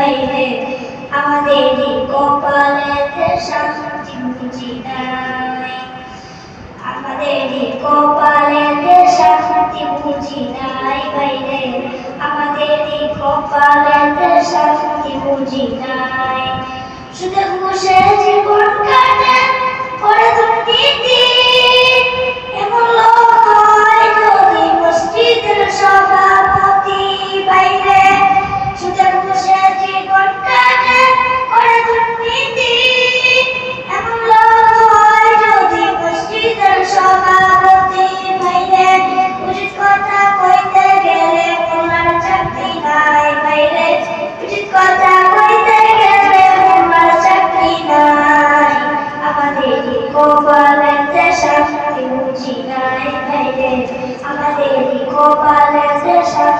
পাইবে আমাদের শান্তি আমাদের শান্তি বুঝি নাই বাইরে। আমাদের কপালেতে শান্তি বুঝি নাই। শুধু জীবন কাটে তুমি কপালেতে শাস্তি বুঝি নাই ভাইরে। আমাদের কপালেতে শাস্তি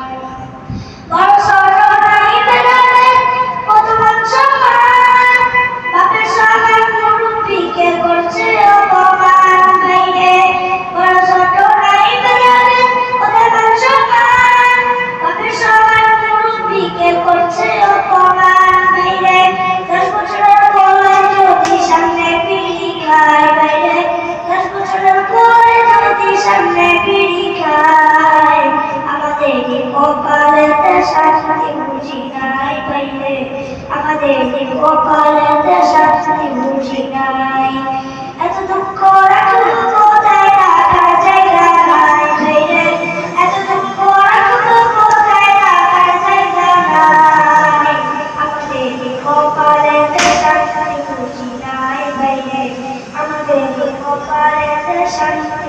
পাইলে আমাদের কপালেতে শাস্তি বুঝি নাই। এত দুঃখ রাখল কোথায় রাখা জায়গা নাই রে। এত দুঃখ রাখল কোথায় রাখা জায়গা নাই। আমাদের কপালেতে শাস্তি বুঝি নাই রে। আমাদের কপালেতে শাস্তি